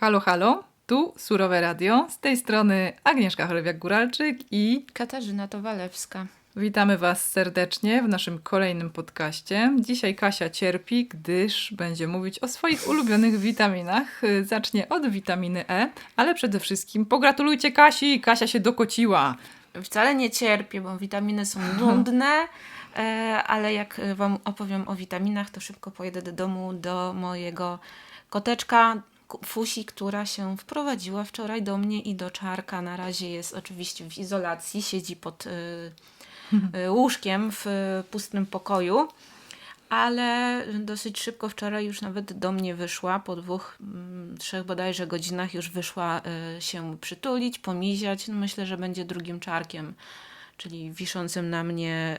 Halo, halo, tu Surowe Radio, z tej strony Agnieszka Chorowiak-Góralczyk i Katarzyna Towalewska. witamy Was serdecznie w naszym kolejnym podcaście. Dzisiaj Kasia cierpi, gdyż będzie mówić o swoich ulubionych witaminach. Zacznie od witaminy E, ale przede wszystkim pogratulujcie Kasi, Kasia się dokociła. Wcale nie cierpię, bo witaminy są nudne, e, ale jak Wam opowiem o witaminach, to szybko pojedę do domu do mojego koteczka Fusi, która się wprowadziła wczoraj do mnie i do czarka. Na razie jest oczywiście w izolacji, siedzi pod e, e, łóżkiem w e, pustym pokoju. Ale dosyć szybko wczoraj już nawet do mnie wyszła. Po dwóch, mm, trzech bodajże godzinach już wyszła y, się przytulić, pomiziać. No myślę, że będzie drugim czarkiem, czyli wiszącym na mnie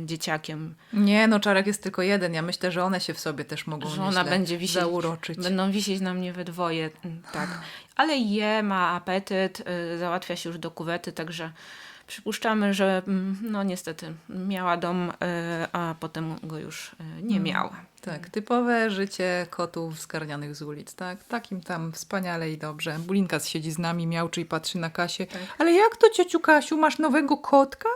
y, dzieciakiem. Nie, no czarek jest tylko jeden. Ja myślę, że one się w sobie też mogą Że ona będzie wisieć, zauroczyć. Będą wisieć na mnie we dwoje, mm, tak. Ale je, ma apetyt, y, załatwia się już do kuwety, także przypuszczamy, że mm, no niestety miała dom, y, a potem go już y, nie miała. Tak, typowe życie kotów zgarnianych z ulic, tak? Takim tam wspaniale i dobrze. Bulinka siedzi z nami, miałczy i patrzy na Kasię. Tak. Ale jak to, ciociu Kasiu, masz nowego kotka?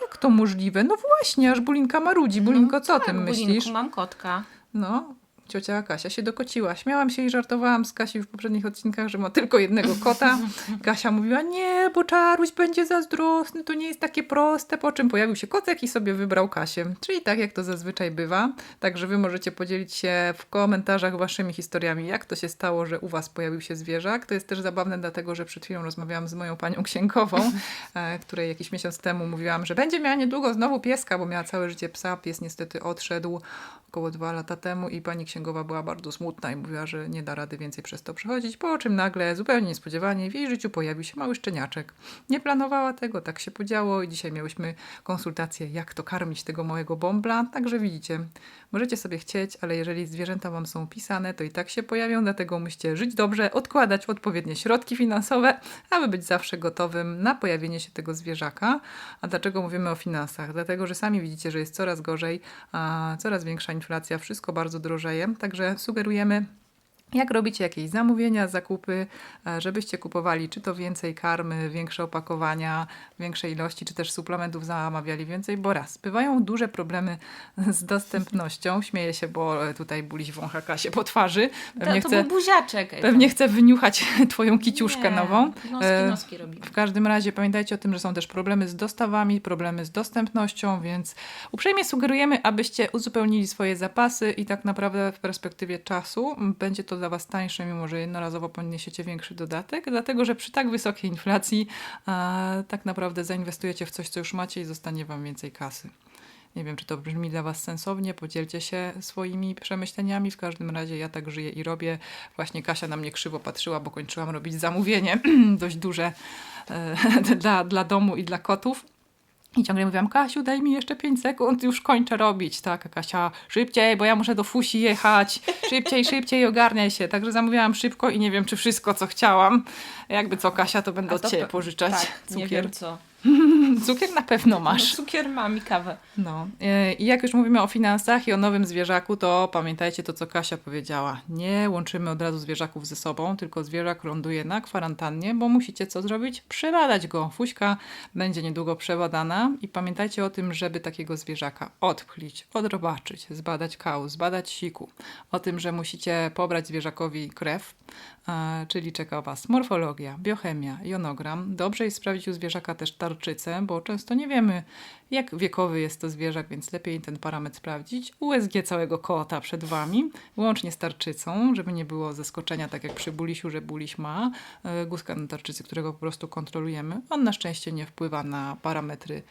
Jak to możliwe? No właśnie, aż Bulinka marudzi. Bulinko, co o tak, tym Bulinku, myślisz? mam kotka. No, ciocia Kasia się dokociła. Śmiałam się i żartowałam z Kasi w poprzednich odcinkach, że ma tylko jednego kota. Kasia mówiła, nie, bo Czaruś będzie zazdrosny, to nie jest takie proste. Po czym pojawił się kotek i sobie wybrał Kasię. Czyli tak, jak to zazwyczaj bywa. Także wy możecie podzielić się w komentarzach waszymi historiami, jak to się stało, że u was pojawił się zwierzak. To jest też zabawne, dlatego że przed chwilą rozmawiałam z moją panią księgową, e, której jakiś miesiąc temu mówiłam, że będzie miała niedługo znowu pieska, bo miała całe życie psa. Pies niestety odszedł około dwa lata temu i pani księgowa była bardzo smutna i mówiła, że nie da rady więcej przez to przechodzić, po czym nagle, zupełnie niespodziewanie, w jej życiu pojawił się mały szczeniaczek. Nie planowała tego, tak się podziało i dzisiaj miałyśmy konsultację, jak to karmić tego małego bąbla, także widzicie, możecie sobie chcieć, ale jeżeli zwierzęta wam są pisane, to i tak się pojawią, dlatego musicie żyć dobrze, odkładać odpowiednie środki finansowe, aby być zawsze gotowym na pojawienie się tego zwierzaka. A dlaczego mówimy o finansach? Dlatego, że sami widzicie, że jest coraz gorzej, a coraz większa inflacja, wszystko bardzo drożeje, także sugerujemy jak robicie jakieś zamówienia, zakupy, e, żebyście kupowali czy to więcej karmy, większe opakowania, większe ilości, czy też suplementów zamawiali więcej, bo raz, bywają duże problemy z dostępnością. Śmieję się, bo e, tutaj buliś wącha Kasię po twarzy. Pewnie to, to chce, był buziaczek. pewnie chce wyniuchać twoją kiciuszkę Nie, nową. Noski, E, noski robi. w każdym razie pamiętajcie o tym, że są też problemy z dostawami, problemy z dostępnością, więc uprzejmie sugerujemy, abyście uzupełnili swoje zapasy i tak naprawdę w perspektywie czasu będzie to dla Was tańsze, mimo że jednorazowo poniesiecie większy dodatek, dlatego że przy tak wysokiej inflacji tak naprawdę zainwestujecie w coś, co już macie i zostanie Wam więcej kasy. Nie wiem, czy to brzmi dla Was sensownie, podzielcie się swoimi przemyśleniami. W każdym razie ja tak żyję i robię. Właśnie Kasia na mnie krzywo patrzyła, bo kończyłam robić zamówienie dość duże e, dla, dla domu i dla kotów. I ciągle mówiłam, Kasiu, daj mi jeszcze 5 sekund, już kończę robić. Tak, Kasia, szybciej, bo ja muszę do Fusi jechać. Szybciej, szybciej, ogarniaj się. Także zamówiłam szybko i nie wiem, czy wszystko, co chciałam. Jakby co, Kasia, to będę A od to Ciebie pożyczać. Tak, nie cukier. wiem co. Cukier na pewno masz. No, cukier mam i kawę. No e, i jak już mówimy o finansach i o nowym zwierzaku, to pamiętajcie to, co Kasia powiedziała. Nie łączymy od razu zwierzaków ze sobą, tylko zwierzak ląduje na kwarantannie, bo musicie co zrobić? Przebadać go. Fuśka będzie niedługo przebadana i pamiętajcie o tym, żeby takiego zwierzaka odpchlić, odrobaczyć, zbadać kał, zbadać siku. O tym, że musicie pobrać zwierzakowi krew, e, czyli czeka Was morfologia, biochemia, jonogram. Dobrze jest sprawdzić u zwierzaka też bo często nie wiemy, jak wiekowy jest to zwierzak, więc lepiej ten parametr sprawdzić. USG całego kota przed Wami, łącznie z tarczycą, żeby nie było zaskoczenia, tak jak przy bulisiu, że buliś ma e, guzka na tarczycy, którego po prostu kontrolujemy. On na szczęście nie wpływa na parametry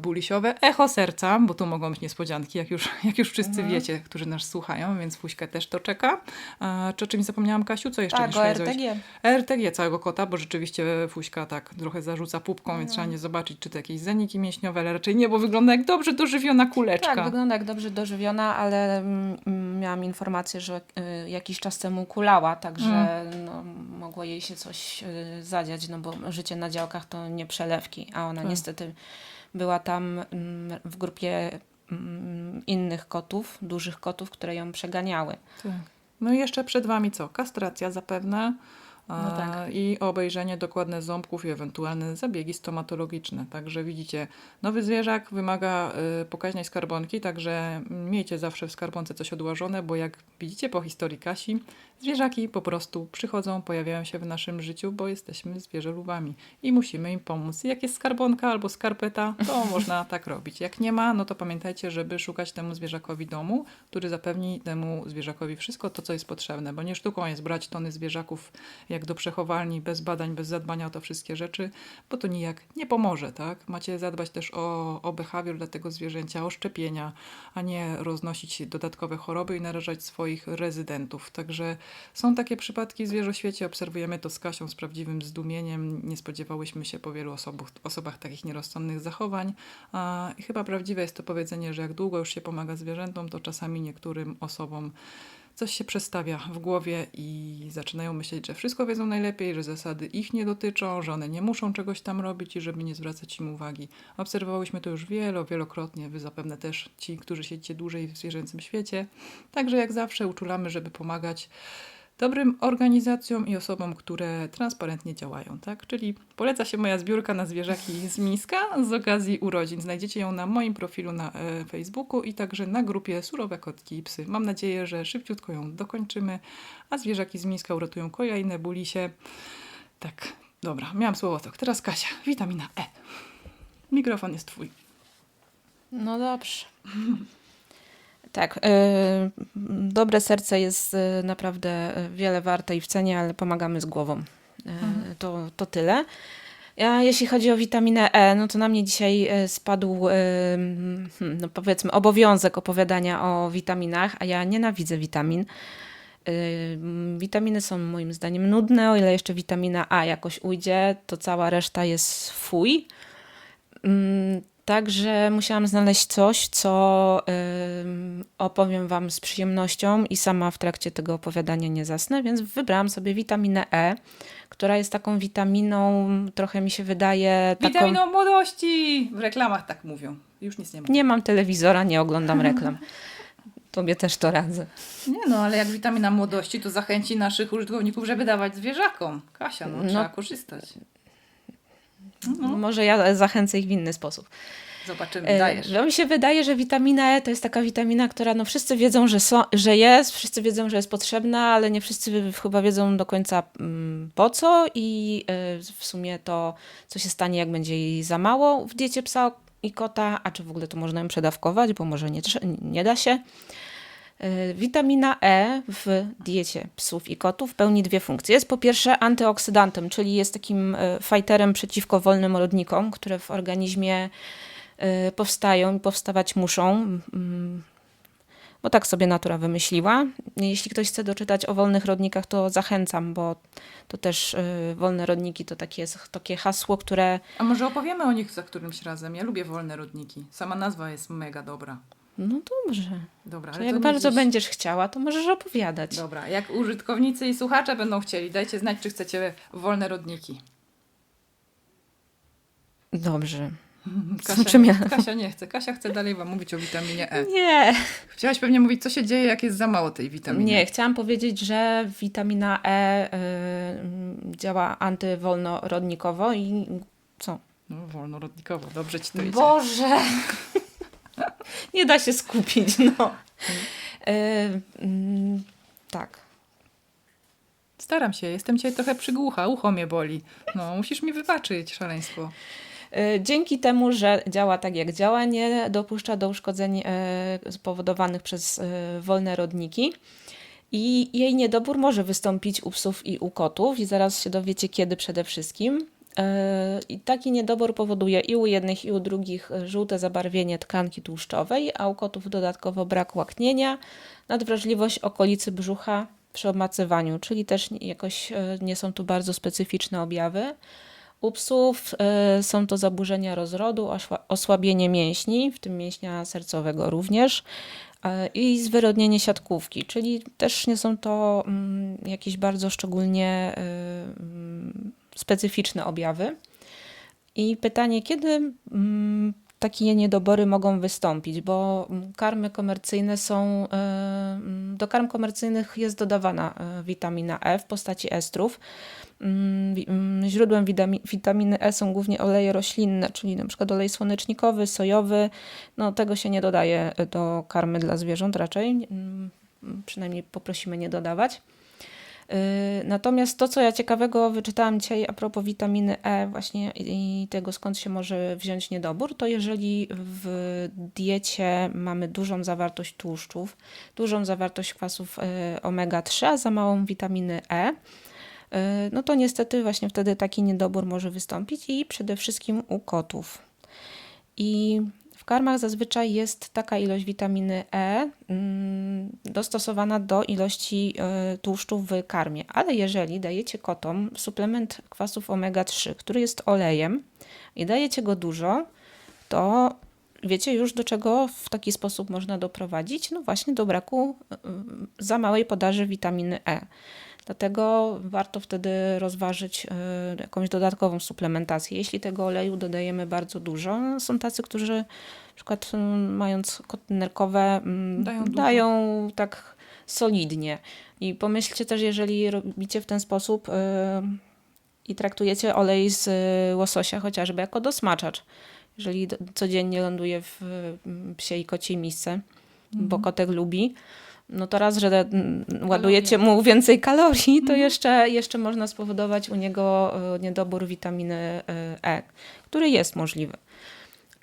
bulisiowe. Echo serca, bo tu mogą być niespodzianki, jak już, jak już wszyscy Mhm. wiecie, którzy nas słuchają, więc Fuśkę też to czeka. E, czy o czymś zapomniałam, Kasiu? Co jeszcze Tak, o? RTG. RTG całego kota, bo rzeczywiście Fuśka tak trochę zarzuca pupką, No. więc trzeba nie zobaczyć, czy to jakieś zaniki mięśniowe, ale raczej nie, bo wygląda jak dobrze dożywiona kuleczka. Tak, wygląda jak dobrze dożywiona, ale mm, mm, miałam informację, że y, jakiś czas temu kulała, także Mm. no, mogło jej się coś y, zadziać, no bo życie na działkach to nie przelewki, a ona Tak. niestety była tam mm, w grupie mm, innych kotów, dużych kotów, które ją przeganiały. Tak. No i jeszcze przed Wami co? Kastracja zapewne. No tak. I obejrzenie dokładne ząbków i ewentualne zabiegi stomatologiczne. Także widzicie, nowy zwierzak wymaga y, pokaźnej skarbonki, także miejcie zawsze w skarbonce coś odłożone, bo jak widzicie po historii Kasi, zwierzaki po prostu przychodzą, pojawiają się w naszym życiu, bo jesteśmy zwierzolubami i musimy im pomóc. Jak jest skarbonka albo skarpeta, to można tak robić. Jak nie ma, no to pamiętajcie, żeby szukać temu zwierzakowi domu, który zapewni temu zwierzakowi wszystko to, co jest potrzebne, bo nie sztuką jest brać tony zwierzaków jak do przechowalni, bez badań, bez zadbania o to wszystkie rzeczy, bo to nijak nie pomoże, tak? Macie zadbać też o, o behawior dla tego zwierzęcia, o szczepienia, a nie roznosić dodatkowe choroby i narażać swoich rezydentów. Także są takie przypadki w zwierzoświecie, obserwujemy to z Kasią z prawdziwym zdumieniem. Nie spodziewałyśmy się po wielu osobach, osobach takich nierozsądnych zachowań. I chyba prawdziwe jest to powiedzenie, że jak długo już się pomaga zwierzętom, to czasami niektórym osobom coś się przestawia w głowie i zaczynają myśleć, że wszystko wiedzą najlepiej, że zasady ich nie dotyczą, że one nie muszą czegoś tam robić i żeby nie zwracać im uwagi. Obserwowałyśmy to już wielo, wielokrotnie, wy zapewne też ci, którzy siedzicie dłużej w zwierzęcym świecie. Także jak zawsze uczulamy, żeby pomagać dobrym organizacjom i osobom, które transparentnie działają, tak? Czyli poleca się moja zbiórka na zwierzaki z Mińska z okazji urodzin. Znajdziecie ją na moim profilu na e, Facebooku i także na grupie Surowe Kotki i Psy. Mam nadzieję, że szybciutko ją dokończymy, a zwierzaki z Mińska uratują kolejne bulisie. Tak, dobra, miałam słowotok. Teraz Kasia, witamina E. Mikrofon jest twój. No dobrze. Tak, y, dobre serce jest y, naprawdę wiele warte i w cenie, ale pomagamy z głową. Y, Mhm. to, to tyle. Ja, jeśli chodzi o witaminę E, no to na mnie dzisiaj spadł, hmm, no powiedzmy, obowiązek opowiadania o witaminach, a ja nienawidzę witamin. Witaminy są moim zdaniem nudne, o ile jeszcze witamina A jakoś ujdzie, to cała reszta jest fuj. Także musiałam znaleźć coś, co opowiem Wam z przyjemnością i sama w trakcie tego opowiadania nie zasnę, więc wybrałam sobie witaminę E, która jest taką witaminą, trochę mi się wydaje. Taką... Witaminą młodości! W reklamach tak mówią. Już nic nie mówię. Nie mam telewizora, nie oglądam reklam. Tobie też to radzę. Nie no, ale jak witamina młodości, to zachęci naszych użytkowników, żeby dawać zwierzakom. Kasia, no, No. trzeba korzystać. No, Może ja zachęcę ich w inny sposób. zobaczymy, E, dajesz. No mi się wydaje, że witamina E to jest taka witamina, która no wszyscy wiedzą, że, są, że jest, wszyscy wiedzą, że jest potrzebna, ale nie wszyscy chyba wiedzą do końca mm, po co i e, w sumie to, co się stanie, jak będzie jej za mało w diecie psa i kota, a czy w ogóle to można ją przedawkować, bo może nie, nie da się. E, Witamina E w diecie psów i kotów pełni dwie funkcje. Jest po pierwsze antyoksydantem, czyli jest takim e, fajterem przeciwko wolnym rodnikom, które w organizmie e, powstają i powstawać muszą, bo tak sobie natura wymyśliła. Jeśli ktoś chce doczytać o wolnych rodnikach, to zachęcam, bo to też wolne rodniki to takie, takie hasło, które A może opowiemy o nich za którymś razem? Ja lubię wolne rodniki. Sama nazwa jest mega dobra. No dobrze. Dobra, To ale jak to bardzo dziś. będziesz chciała, to możesz opowiadać. Dobra, jak użytkownicy i słuchacze będą chcieli, dajcie znać, czy chcecie wolne rodniki. Dobrze. Kasia, czym ja- Kasia nie chce. Kasia chce dalej wam mówić o witaminie E. Nie. Chciałaś pewnie mówić, co się dzieje, jak jest za mało tej witaminy. Nie, chciałam powiedzieć, że witamina E y, działa antywolnorodnikowo i co? No, wolnorodnikowo. Dobrze ci to idzie. Boże! Nie da się skupić, no. Y, mm, tak. Staram się, jestem dzisiaj trochę przygłucha, ucho mnie boli. No, musisz mi wybaczyć szaleństwo. Y, Dzięki temu, że działa tak jak działa, nie dopuszcza do uszkodzeń y, spowodowanych przez wolne rodniki. I jej niedobór może wystąpić u psów i u kotów, i zaraz się dowiecie, kiedy przede wszystkim. Y, I taki niedobór powoduje i u jednych, i u drugich y, żółte zabarwienie tkanki tłuszczowej, a u kotów dodatkowo brak łaknienia, nadwrażliwość okolicy brzucha przy obmacywaniu, czyli też jakoś y, nie są tu bardzo specyficzne objawy. U psów są to zaburzenia rozrodu, osłabienie mięśni, w tym mięśnia sercowego również, i zwyrodnienie siatkówki, czyli też nie są to mm, jakieś bardzo szczególnie mm, specyficzne objawy. I pytanie, kiedy mm, takie niedobory mogą wystąpić, bo mm, karmy komercyjne są, e, mm, do karm komercyjnych jest dodawana e, witamina E w postaci estrów. Źródłem witami- witaminy E są głównie oleje roślinne, czyli przykład olej słonecznikowy, sojowy. No, tego się nie dodaje do karmy dla zwierząt raczej. Przynajmniej poprosimy nie dodawać. Yy, Natomiast to, co ja ciekawego wyczytałam dzisiaj a propos witaminy E właśnie i tego, skąd się może wziąć niedobór, to jeżeli w diecie mamy dużą zawartość tłuszczów, dużą zawartość kwasów e, omega-3, a za małą witaminy E, yy, no to niestety właśnie wtedy taki niedobór może wystąpić i przede wszystkim u kotów. I w karmach zazwyczaj jest taka ilość witaminy E mm, dostosowana do ilości e, tłuszczu w karmie. Ale jeżeli dajecie kotom suplement kwasów omega-3, który jest olejem i dajecie go dużo, to wiecie już do czego w taki sposób można doprowadzić? No właśnie do braku mm, za małej podaży witaminy E. Dlatego warto wtedy rozważyć e, jakąś dodatkową suplementację. Jeśli tego oleju dodajemy bardzo dużo, są tacy, którzy na przykład mm, mając koty nerkowe mm, Dają dają tak solidnie. I pomyślcie też, jeżeli robicie w ten sposób y, i traktujecie olej z łososia chociażby jako dosmaczacz. Jeżeli codziennie ląduje w psiej i kociej misce, bo kotek lubi, no to raz, że mm, ładujecie mu więcej kalorii, to jeszcze, jeszcze można spowodować u niego y, niedobór witaminy y, E, który jest możliwy.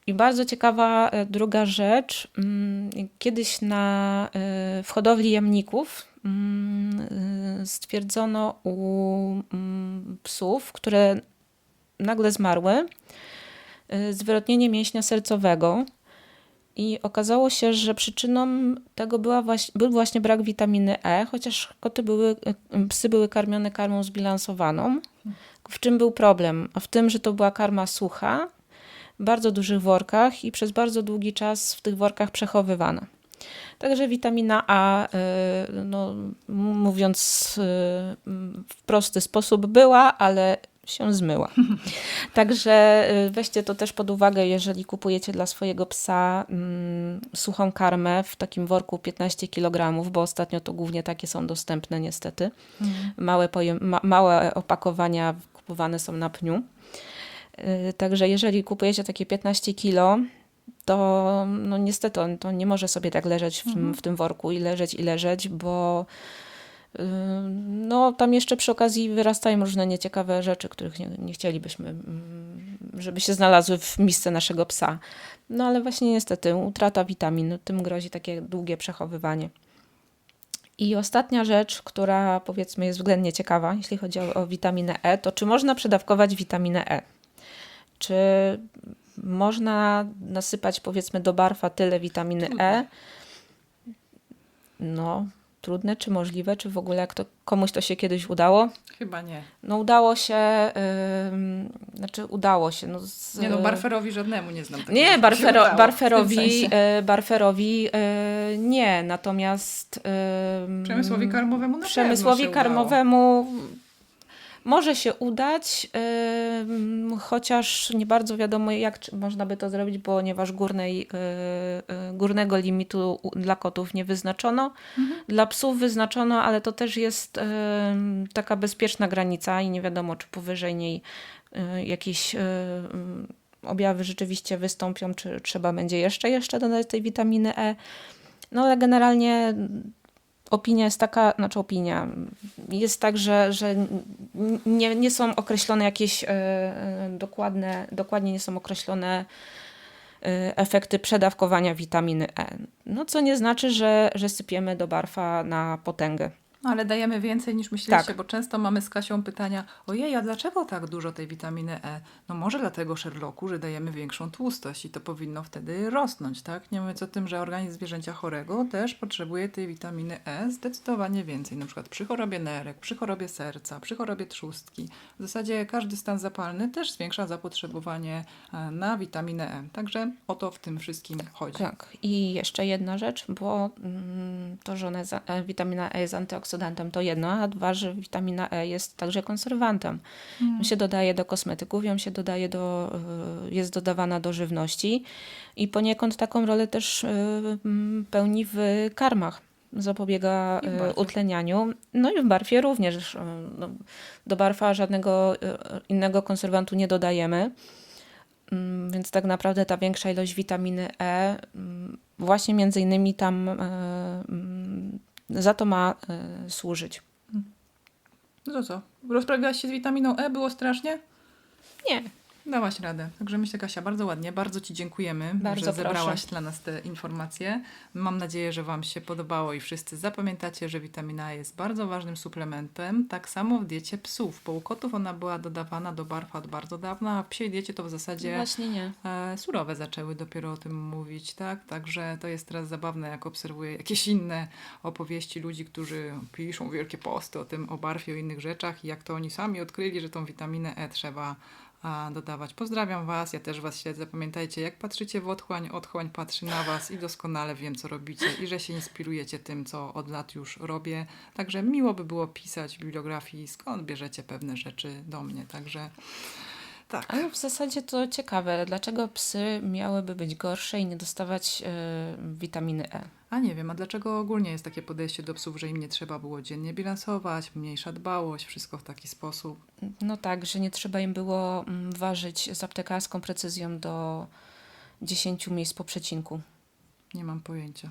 I bardzo ciekawa e, druga rzecz. Mm, Kiedyś na e, w hodowli jamników mm, e, stwierdzono u psów, które nagle zmarły, e, zwrotnienie mięśnia sercowego. I okazało się, że przyczyną tego była właśnie, był właśnie brak witaminy E, chociaż koty były, e, psy były karmione karmą zbilansowaną. W czym był problem? A w tym, że to była karma sucha, w bardzo dużych workach i przez bardzo długi czas w tych workach przechowywana. Także witamina A, y, no, mówiąc y, w prosty sposób, była, ale się zmyła. Także y, weźcie to też pod uwagę, jeżeli kupujecie dla swojego psa mm, suchą karmę w takim worku 15 kg, bo ostatnio to głównie takie są dostępne niestety. Małe, pojem- ma- małe opakowania kupowane są na pniu. Y, Także jeżeli kupujecie takie 15 kilo, to no niestety on to nie może sobie tak leżeć w, tym, w tym worku i leżeć i leżeć, bo no tam jeszcze przy okazji wyrastają różne nieciekawe rzeczy, których nie, nie chcielibyśmy, mm, żeby się znalazły w misce naszego psa. No ale właśnie niestety utrata witamin, tym grozi takie długie przechowywanie. I ostatnia rzecz, która powiedzmy jest względnie ciekawa, jeśli chodzi o, o witaminę E, to czy można przedawkować witaminę E? Czy można nasypać powiedzmy do barfa tyle witaminy E? No, trudne, czy możliwe, czy w ogóle jak to komuś to się kiedyś udało? Chyba nie. No udało się, ym, znaczy udało się. No, z, Nie no, Barferowi żadnemu nie znam nie, barfero, udało, barferowi, sensie. e, barferowi e, nie, natomiast Przemysłowi karmowemu na przemysłowi karmowemu może się udać, ym, chociaż nie bardzo wiadomo, jak można by to zrobić, ponieważ górnej, y, y, górnego limitu dla kotów nie wyznaczono. Mhm. Dla psów wyznaczono, ale to też jest ym, taka bezpieczna granica i nie wiadomo, czy powyżej niej y, jakieś y, ym, objawy rzeczywiście wystąpią, czy trzeba będzie jeszcze, jeszcze dodać tej witaminy E. No ale generalnie opinia jest taka, znaczy opinia, jest tak, że, że nie, nie są określone jakieś e, e, dokładne, dokładnie nie są określone e, efekty przedawkowania witaminy E. No co nie znaczy, że, że sypiemy do barfa na potęgę. No, ale dajemy więcej niż myśleliście, Tak. bo często mamy z Kasią pytania, ojej, a dlaczego tak dużo tej witaminy E? No może dlatego, Sherlocku, że dajemy większą tłustość i to powinno wtedy rosnąć, tak? Nie mówiąc o tym, że organizm zwierzęcia chorego też potrzebuje tej witaminy E zdecydowanie więcej, na przykład przy chorobie nerek, przy chorobie serca, przy chorobie trzustki. W zasadzie każdy stan zapalny też zwiększa zapotrzebowanie e, na witaminę E. Także o to w tym wszystkim chodzi. Tak. I jeszcze jedna rzecz, bo mm, to, że e, witamina E jest antyoksydantą, antyoksydantem, to jedno, a dwa, że witamina E jest także konserwantem. Mm. Się dodaje do kosmetyków, ją się dodaje do, y, jest dodawana do żywności i poniekąd taką rolę też mm, pełni w karmach. Zapobiega barwie. utlenianiu. No i w barwie również. No, do barwa żadnego innego konserwantu nie dodajemy. Mm, Więc tak naprawdę ta większa ilość witaminy E mm, właśnie między innymi tam mm, za to ma y, służyć. No to co? Rozprawiłaś się z witaminą E? Było strasznie? Nie, Dałaś radę. Także myślę, Kasia, bardzo ładnie. Bardzo Ci dziękujemy, Bardzo że zebrałaś proszę. dla nas te informacje. Mam nadzieję, że Wam się podobało i wszyscy zapamiętacie, że witamina A jest bardzo ważnym suplementem. Tak samo w diecie psów, bo u kotów ona była dodawana do barw od bardzo dawna, a w psiej diecie to w zasadzie właśnie nie. e, surowe zaczęły dopiero o tym mówić, tak? Także to jest teraz zabawne, jak obserwuję jakieś inne opowieści ludzi, którzy piszą wielkie posty o tym, o barwie, o innych rzeczach i jak to oni sami odkryli, że tą witaminę E trzeba dodawać. Pozdrawiam Was, ja też Was śledzę. Pamiętajcie, jak patrzycie w otchłań, otchłań patrzy na Was i doskonale wiem, co robicie i że się inspirujecie tym, co od lat już robię. Także miło by było pisać w bibliografii, skąd bierzecie pewne rzeczy do mnie. Także tak. Ale w zasadzie to ciekawe, dlaczego psy miałyby być gorsze i nie dostawać y, witaminy E? A nie wiem, a dlaczego ogólnie jest takie podejście do psów, że im nie trzeba było dziennie bilansować, mniejsza dbałość, wszystko w taki sposób? No tak, że nie trzeba im było mm, ważyć z aptekarską precyzją do 10 miejsc po przecinku. Nie mam pojęcia.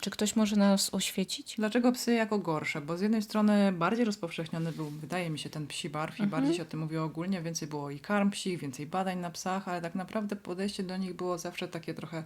Czy ktoś może nas oświecić? Dlaczego psy jako gorsze? Bo z jednej strony bardziej rozpowszechniony był, wydaje mi się, ten psi barw i Mhm. bardziej się o tym mówiło ogólnie, więcej było i karm psich, więcej badań na psach, ale tak naprawdę podejście do nich było zawsze takie trochę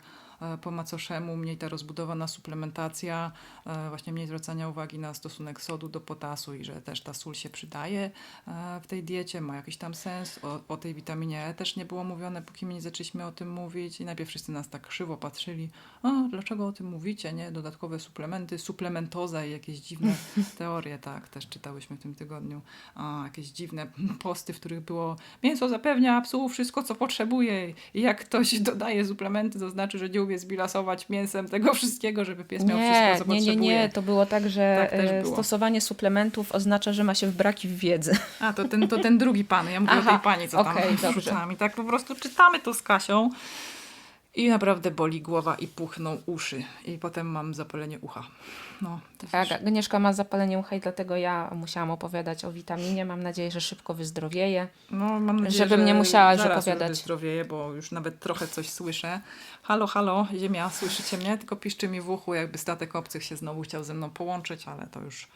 po macoszemu, mniej ta rozbudowana suplementacja, e, właśnie mniej zwracania uwagi na stosunek sodu do potasu i że też ta sól się przydaje e, w tej diecie, ma jakiś tam sens. O, o tej witaminie E też nie było mówione, póki my nie zaczęliśmy o tym mówić i najpierw wszyscy nas tak krzywo patrzyli, a dlaczego o tym mówicie, nie? Dodatkowe suplementy, suplementoza i jakieś dziwne teorie, tak, też czytałyśmy w tym tygodniu. A, jakieś dziwne posty, w których było mięso zapewnia psu wszystko, co potrzebuje i jak ktoś dodaje suplementy, to znaczy, że nie umie zbilasować mięsem tego wszystkiego, żeby pies miał Nie, wszystko, co nie, nie, potrzebuje. nie. To było tak, że Tak e, stosowanie suplementów oznacza, że ma się w braki w wiedzy. A, to ten, to ten drugi pan. Ja mówię Aha, o tej pani, co tam dobrze. wrzucałam. I tak po prostu czytamy to z Kasią. I naprawdę boli głowa i puchną uszy. I potem mam zapalenie ucha. No, Tak, Agnieszka ma zapalenie ucha i dlatego ja musiałam opowiadać o witaminie. Mam nadzieję, że szybko wyzdrowieje. No, mam nadzieję, Żebym że nie musiała zaraz opowiadać. Już wyzdrowieję, bo już nawet trochę coś słyszę. Halo, halo, ziemia, słyszycie mnie? Tylko piszczy mi w uchu, jakby statek obcych się znowu chciał ze mną połączyć, ale to już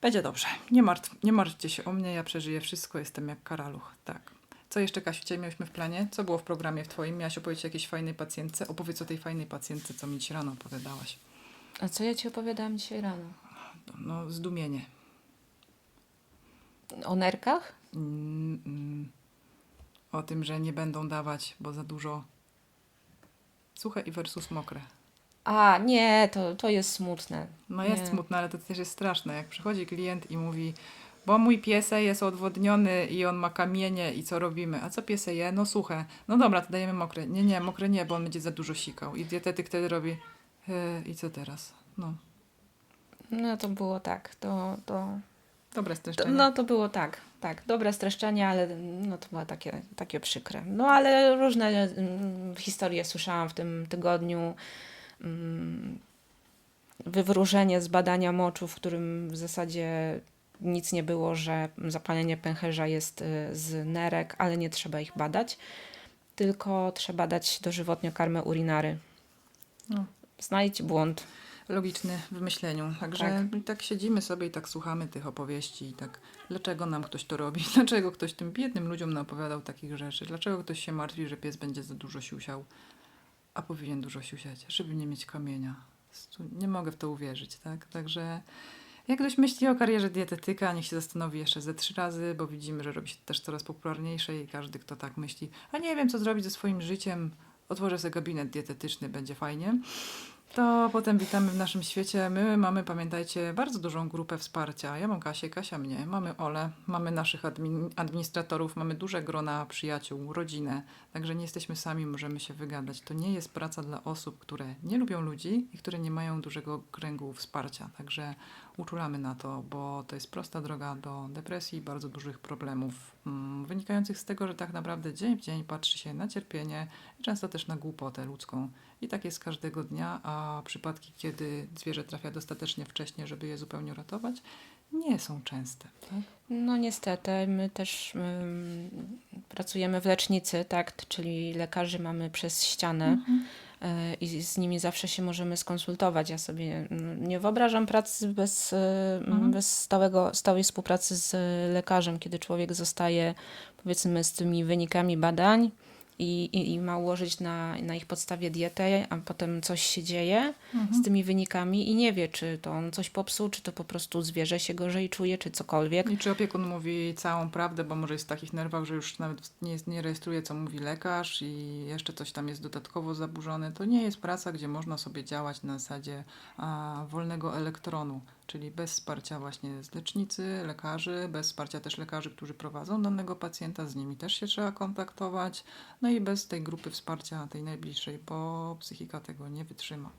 będzie dobrze. Nie, martw, nie martwcie się o mnie, ja przeżyję wszystko, jestem jak karaluch. Tak. Co jeszcze, Kasiu, dzisiaj miałyśmy w planie? Co było w programie w Twoim? Miałaś opowiedzieć o jakiejś fajnej pacjentce? Opowiedz o tej fajnej pacjentce, co mi dzisiaj rano opowiadałaś. A co ja ci opowiadałam dzisiaj rano? No, zdumienie. O nerkach? Mm, mm, o tym, że nie będą dawać, bo za dużo suche i versus mokre. A, nie, to, to jest smutne. No jest Nie. smutne, ale to też jest straszne. Jak przychodzi klient i mówi, bo mój piesek jest odwodniony i on ma kamienie i co robimy? A co piesek je? No suche. No dobra, to dajemy mokre. Nie, nie, mokre nie, bo on będzie za dużo sikał. I dietetyk wtedy robi, e, i co teraz? No, No to było tak. To, to, dobre to, streszczenie. no to było tak. Tak, dobre streszczenie, ale no to było takie, takie przykre. No ale różne mm, historie słyszałam w tym tygodniu. Mm, wywróżenie z badania moczu, w którym w zasadzie nic nie było, że zapalenie pęcherza jest y, z nerek, ale nie trzeba ich badać, tylko trzeba dać dożywotnio karmę urinary. No. Znajdź błąd. Logiczny w myśleniu. Także tak. siedzimy sobie i tak słuchamy tych opowieści i tak, dlaczego nam ktoś to robi? Dlaczego ktoś tym biednym ludziom naopowiadał takich rzeczy? Dlaczego ktoś się martwi, że pies będzie za dużo siusiał, a powinien dużo siusiać, żeby nie mieć kamienia? Nie mogę w to uwierzyć, tak? Także jak ktoś myśli o karierze dietetyka, niech się zastanowi jeszcze ze trzy razy, bo widzimy, że robi się też coraz popularniejsze i każdy, kto tak myśli, a nie wiem, co zrobić ze swoim życiem, otworzę sobie gabinet dietetyczny, będzie fajnie. To potem witamy w naszym świecie. My mamy, pamiętajcie, bardzo dużą grupę wsparcia. Ja mam Kasię, Kasia mnie, mamy Ole, mamy naszych admin, administratorów, mamy duże grona przyjaciół, rodzinę. Także nie jesteśmy sami, możemy się wygadać. To nie jest praca dla osób, które nie lubią ludzi i które nie mają dużego kręgu wsparcia. Także uczulamy na to, bo to jest prosta droga do depresji i bardzo dużych problemów, mm, wynikających z tego, że tak naprawdę dzień w dzień patrzy się na cierpienie i często też na głupotę ludzką. I tak jest każdego dnia, a przypadki, kiedy zwierzę trafia dostatecznie wcześnie, żeby je zupełnie uratować, nie są częste. Tak? No niestety, my też ym, pracujemy w lecznicy, tak, czyli lekarzy mamy przez ścianę y, i z nimi zawsze się możemy skonsultować. Ja sobie mm, nie wyobrażam pracy bez, y, Mhm. bez stałego, stałej współpracy z lekarzem, kiedy człowiek zostaje powiedzmy z tymi wynikami badań i, i, i ma ułożyć na, na ich podstawie dietę, a potem coś się dzieje z tymi wynikami i nie wie, czy to on coś popsuł, czy to po prostu zwierzę się gorzej czuje, czy cokolwiek. I czy opiekun mówi całą prawdę, bo może jest w takich nerwach, że już nawet nie, nie rejestruje, co mówi lekarz i jeszcze coś tam jest dodatkowo zaburzone. To nie jest praca, gdzie można sobie działać na zasadzie a, wolnego elektronu, czyli bez wsparcia właśnie z lecznicy, lekarzy, bez wsparcia też lekarzy, którzy prowadzą danego pacjenta, z nimi też się trzeba kontaktować, no i bez tej grupy wsparcia, tej najbliższej, bo psychika tego nie wytrzyma.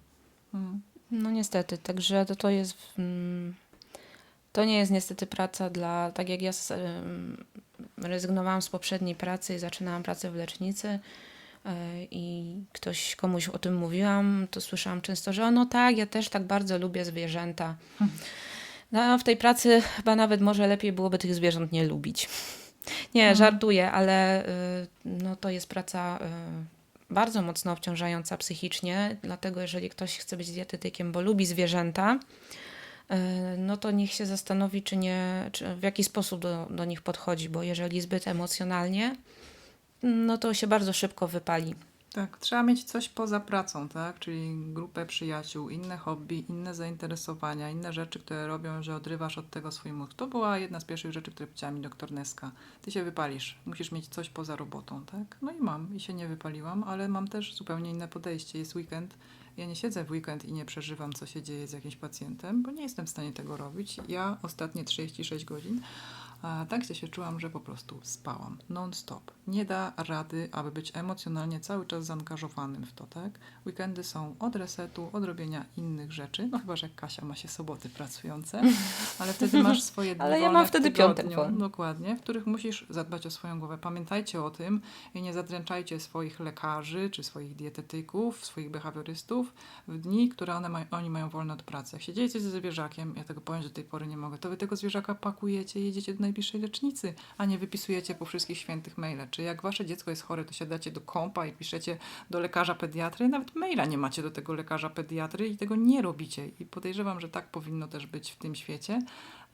Mm. No niestety, także to, to jest. mm, To nie jest niestety praca dla. Tak jak ja ym, rezygnowałam z poprzedniej pracy i zaczynałam pracę w lecznicy. Y, I ktoś komuś o tym mówiłam, to słyszałam często, że no tak, ja też tak bardzo lubię zwierzęta. No, w tej pracy chyba nawet może lepiej byłoby tych zwierząt nie lubić. Nie, żartuję, ale y, no, to jest praca y, bardzo mocno obciążająca psychicznie, dlatego jeżeli ktoś chce być dietetykiem, bo lubi zwierzęta, y, no to niech się zastanowi, czy nie, czy w jaki sposób do, do nich podchodzi, bo jeżeli zbyt emocjonalnie, no to się bardzo szybko wypali. Tak, trzeba mieć coś poza pracą, tak? Czyli grupę przyjaciół, inne hobby, inne zainteresowania, inne rzeczy, które robią, że odrywasz od tego swój mózg. To była jedna z pierwszych rzeczy, które powiedziała mi doktor Neska. Ty się wypalisz, musisz mieć coś poza robotą, tak? No i mam, i się nie wypaliłam, ale mam też zupełnie inne podejście. Jest weekend, ja nie siedzę w weekend i nie przeżywam, co się dzieje z jakimś pacjentem, bo nie jestem w stanie tego robić. Ja ostatnie 36 godzin tak się czułam, że po prostu spałam non-stop. Nie da rady, aby być emocjonalnie cały czas zaangażowanym w to, tak? Weekendy są od resetu, od robienia innych rzeczy, no chyba, że Kasia ma się soboty pracujące, ale wtedy masz swoje dni Ale ja mam wtedy piątek. Dokładnie, w których musisz zadbać o swoją głowę. Pamiętajcie o tym i nie zadręczajcie swoich lekarzy, czy swoich dietetyków, swoich behawiorystów w dni, które one maj, oni mają wolne od pracy. Jak się dzieje coś ze zwierzakiem, ja tego powiem, że do tej pory nie mogę, to wy tego zwierzaka pakujecie jedziecie do najbliższej lecznicy, a nie wypisujecie po wszystkich świętych maile. Czy jak wasze dziecko jest chore, to siadacie do kompa i piszecie do lekarza pediatry, nawet maila nie macie do tego lekarza pediatry i tego nie robicie. I podejrzewam, że tak powinno też być w tym świecie,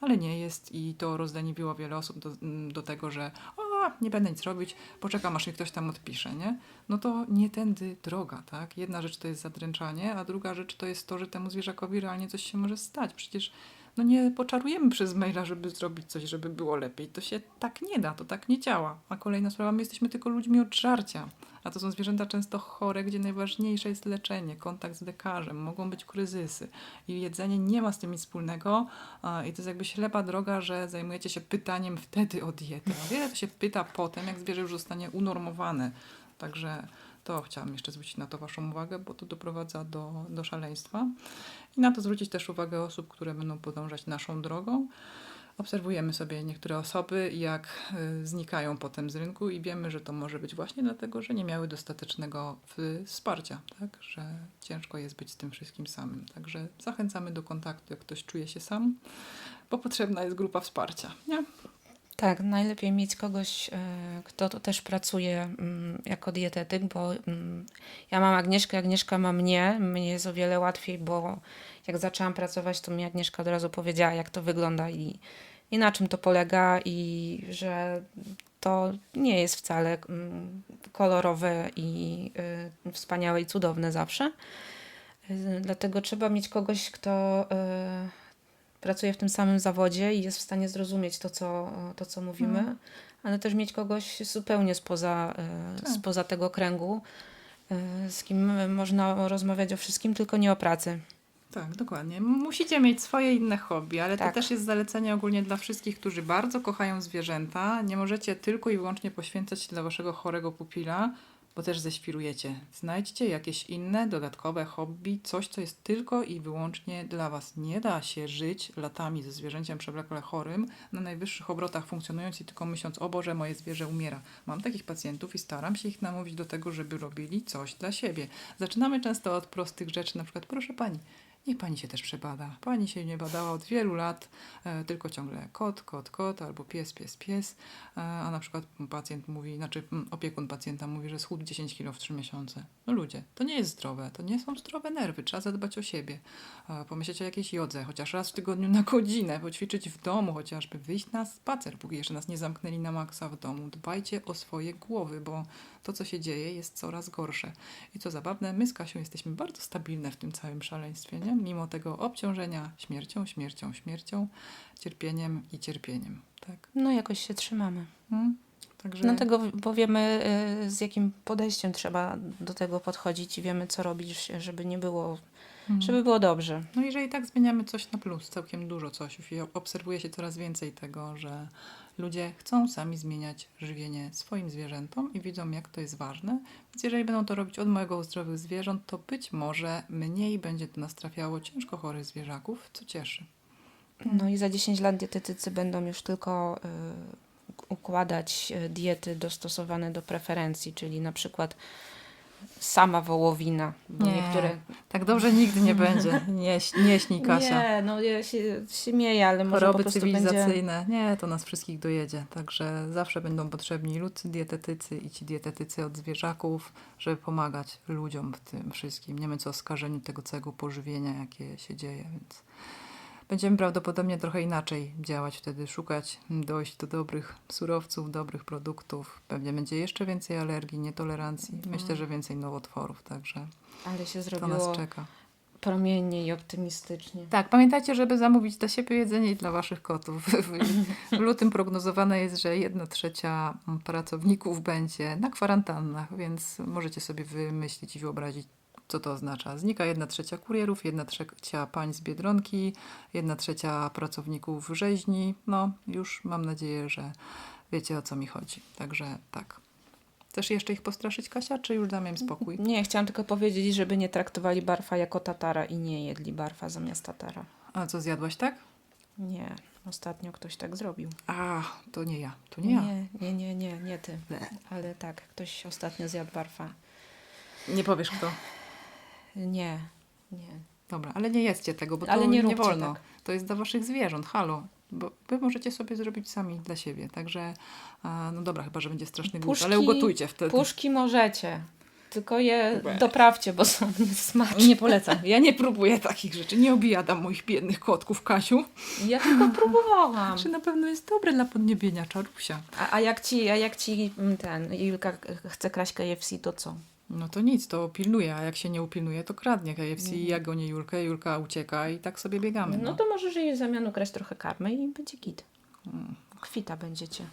ale nie jest i to rozdaniwiło wiele osób do, do tego, że o, nie będę nic robić, poczekam aż mi ktoś tam odpisze, nie? No to nie tędy droga, tak? Jedna rzecz to jest zadręczanie, a druga rzecz to jest to, że temu zwierzakowi realnie coś się może stać. Przecież no nie poczarujemy przez maila, żeby zrobić coś, żeby było lepiej. To się tak nie da, to tak nie działa. A kolejna sprawa, my jesteśmy tylko ludźmi od żarcia. A to są zwierzęta często chore, gdzie najważniejsze jest leczenie, kontakt z lekarzem, mogą być kryzysy. I jedzenie nie ma z tym nic wspólnego. I to jest jakby ślepa droga, że zajmujecie się pytaniem wtedy o dietę. A wiele to się pyta potem, jak zwierzę już zostanie unormowane. Także to chciałam jeszcze zwrócić na to Waszą uwagę, bo to doprowadza do, do szaleństwa. I na to zwrócić też uwagę osób, które będą podążać naszą drogą. Obserwujemy sobie niektóre osoby, jak y, znikają potem z rynku i wiemy, że to może być właśnie dlatego, że nie miały dostatecznego w- wsparcia, tak? że ciężko jest być z tym wszystkim samym. Także zachęcamy do kontaktu, jak ktoś czuje się sam, bo potrzebna jest grupa wsparcia. Nie? Tak, najlepiej mieć kogoś, e, kto to też pracuje mm, jako dietetyk, bo mm, ja mam Agnieszkę, Agnieszka ma mnie. Mnie jest o wiele łatwiej, bo jak zaczęłam pracować, to mi Agnieszka od razu powiedziała, jak to wygląda i, i na czym to polega, i że to nie jest wcale mm, kolorowe i y, wspaniałe i cudowne zawsze. Y, Dlatego trzeba mieć kogoś, kto y, pracuje w tym samym zawodzie i jest w stanie zrozumieć to, co, to, co mówimy, Mhm. ale też mieć kogoś zupełnie spoza, y, Tak. spoza tego kręgu, y, z kim można rozmawiać o wszystkim, tylko nie o pracy. Tak, dokładnie. Musicie mieć swoje inne hobby, ale Tak. to też jest zalecenie ogólnie dla wszystkich, którzy bardzo kochają zwierzęta. Nie możecie tylko i wyłącznie poświęcać się dla waszego chorego pupila. Bo też ześwirujecie. Znajdźcie jakieś inne, dodatkowe hobby, coś, co jest tylko i wyłącznie dla Was. Nie da się żyć latami ze zwierzęciem przewlekle chorym, na najwyższych obrotach funkcjonując i tylko myśląc, o Boże, moje zwierzę umiera. Mam takich pacjentów i staram się ich namówić do tego, żeby robili coś dla siebie. Zaczynamy często od prostych rzeczy, na przykład, proszę Pani, Niech pani się też przebada. Pani się nie badała od wielu lat, e, tylko ciągle kot, kot, kot albo pies, pies, pies. E, a na przykład pacjent mówi, znaczy mm, opiekun pacjenta mówi, że schudł 10 kg w 3 miesiące. No ludzie, to nie jest zdrowe, to nie są zdrowe nerwy, trzeba zadbać o siebie. E, pomyśleć o jakiejś jodze, chociaż raz w tygodniu na godzinę, poćwiczyć w domu, chociażby wyjść na spacer, póki jeszcze nas nie zamknęli na maksa w domu. Dbajcie o swoje głowy, bo to, co się dzieje, jest coraz gorsze. I co zabawne, my z Kasią jesteśmy bardzo stabilne w tym całym szaleństwie, nie? Mimo tego obciążenia śmiercią, śmiercią, śmiercią, cierpieniem i cierpieniem, tak? No jakoś się trzymamy. Mm? Także Dlatego, bo wiemy y, z jakim podejściem trzeba do tego podchodzić i wiemy co robić, żeby nie było, mm. żeby było dobrze. No i że i tak zmieniamy coś na plus, całkiem dużo coś. I obserwuje się coraz więcej tego, że ludzie chcą sami zmieniać żywienie swoim zwierzętom i widzą, jak to jest ważne. Więc jeżeli będą to robić od małego zdrowych zwierząt, to być może mniej będzie do nas trafiało ciężko chorych zwierzaków, co cieszy. No i za 10 lat dietetycy będą już tylko y, układać y, diety dostosowane do preferencji, czyli na przykład sama wołowina, bo Nie, niektóre... Tak dobrze nigdy nie będzie. Nie, nie śnij, Kasia. Nie, no ja się śmieję, ale może po Choroby prostu będzie... cywilizacyjne. Nie, to nas wszystkich dojedzie. Także zawsze będą potrzebni ludzcy dietetycy i ci dietetycy od zwierzaków, żeby pomagać ludziom w tym wszystkim. Nie wiem co o skażeniu tego całego pożywienia, jakie się dzieje, więc będziemy prawdopodobnie trochę inaczej działać wtedy, szukać, dojść do dobrych surowców, dobrych produktów. Pewnie będzie jeszcze więcej alergii, nietolerancji. Myślę, że więcej nowotworów, także Ale się to nas zrobiło czeka. promiennie i optymistycznie. Tak, pamiętajcie, żeby zamówić dla siebie jedzenie i dla waszych kotów. W lutym prognozowane jest, że jedna trzecia pracowników będzie na kwarantannach, więc możecie sobie wymyślić i wyobrazić, co to oznacza. Znika jedna trzecia kurierów, jedna trzecia pań z Biedronki, jedna trzecia pracowników rzeźni. No, już mam nadzieję, że wiecie o co mi chodzi. Także tak. Chcesz jeszcze ich postraszyć, Kasia, czy już dam im spokój? Nie, chciałam tylko powiedzieć, żeby nie traktowali barfa jako tatara i nie jedli barfa zamiast tatara. A co, zjadłaś tak? Nie, ostatnio ktoś tak zrobił. A, to nie ja, to nie ja. nie, nie, nie, nie, nie ty. Ale tak, ktoś ostatnio zjadł barfa. Nie powiesz kto. Nie, nie. Dobra, ale nie jedzcie tego, bo Ale to nie nie, wolno. tak. To jest dla waszych zwierząt, halo. Bo wy możecie sobie zrobić sami dla siebie. Także, a, no dobra, chyba, że będzie straszny głód, Puszki- ale ugotujcie wtedy. Puszki możecie, tylko je Łe. doprawcie, bo są niesmaczne. Nie polecam. Ja nie próbuję takich rzeczy. Nie obijadam moich biednych kotków, Kasiu. Ja tylko próbowałam. Czy na pewno jest dobre dla podniebienia czarusia? A, a jak ci, a jak ci mm, ten Julka chce kraść KFC, to co? No to nic, to pilnuje, a jak się nie upilnuje, to kradnie KFC. Mhm. Ja gonię Julkę, Julka ucieka i tak sobie biegamy. No No. to możesz jej w zamian ukraść trochę karmy i będzie git. Mm. Kwita będziecie.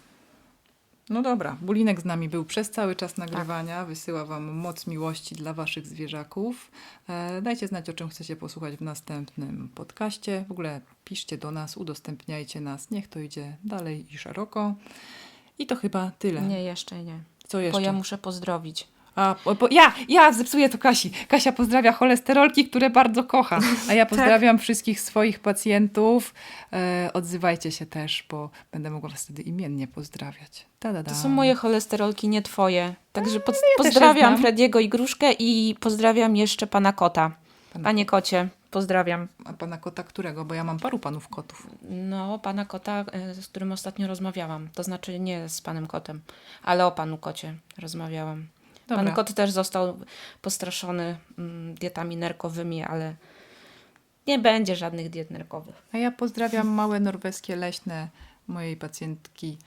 No dobra, Bulinek z nami był przez cały czas Tak. nagrywania. Wysyła Wam moc miłości dla Waszych zwierzaków. E, dajcie znać, o czym chcecie posłuchać w następnym podcaście. W ogóle piszcie do nas, udostępniajcie nas. Niech to idzie dalej i szeroko. I to chyba tyle. Nie, jeszcze nie. Co Bo jeszcze? ja muszę pozdrowić. A, bo, ja, ja zepsuję to Kasi. Kasia pozdrawia cholesterolki, które bardzo kocha. A ja pozdrawiam wszystkich swoich pacjentów. E, odzywajcie się też, bo będę mogła Was wtedy imiennie pozdrawiać. Ta-da-da. To są moje cholesterolki, nie twoje. Także pod, też je pozdrawiam. Frediego i Gruszkę i pozdrawiam jeszcze pana kota. Pana- Panie kocie, pozdrawiam. A pana kota którego? Bo ja mam paru panów kotów. No, pana kota, y, z którym ostatnio rozmawiałam. To znaczy nie z panem kotem, ale o panu kocie rozmawiałam. Dobra. Pan kot też został postraszony mm, dietami nerkowymi, ale nie będzie żadnych diet nerkowych. A ja pozdrawiam małe norweskie leśne mojej pacjentki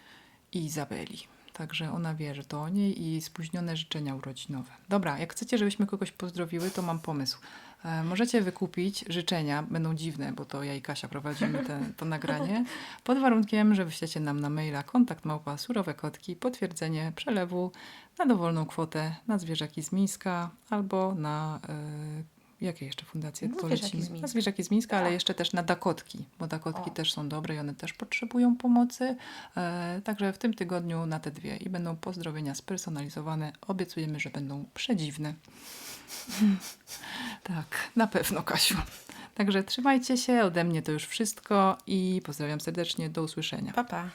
Izabeli. Także ona wie, że to o niej i spóźnione życzenia urodzinowe. Dobra, jak chcecie, żebyśmy kogoś pozdrowiły, to mam pomysł. E, możecie wykupić życzenia, będą dziwne, bo to ja i Kasia prowadzimy te, to nagranie, pod warunkiem, że wyślecie nam na maila kontakt małpa surowe kotki, potwierdzenie przelewu na dowolną kwotę na zwierzaki z Mińska albo na y, jakie jeszcze fundacje no. Na zwierzaki z Mińska, ale jeszcze też na Dakotki, bo Dakotki o. też są dobre i one też potrzebują pomocy. E, także w tym tygodniu na te dwie i będą pozdrowienia spersonalizowane. Obiecujemy, że będą przedziwne. tak, na pewno, Kasiu. Także trzymajcie się, ode mnie to już wszystko i pozdrawiam serdecznie, do usłyszenia. Pa, pa.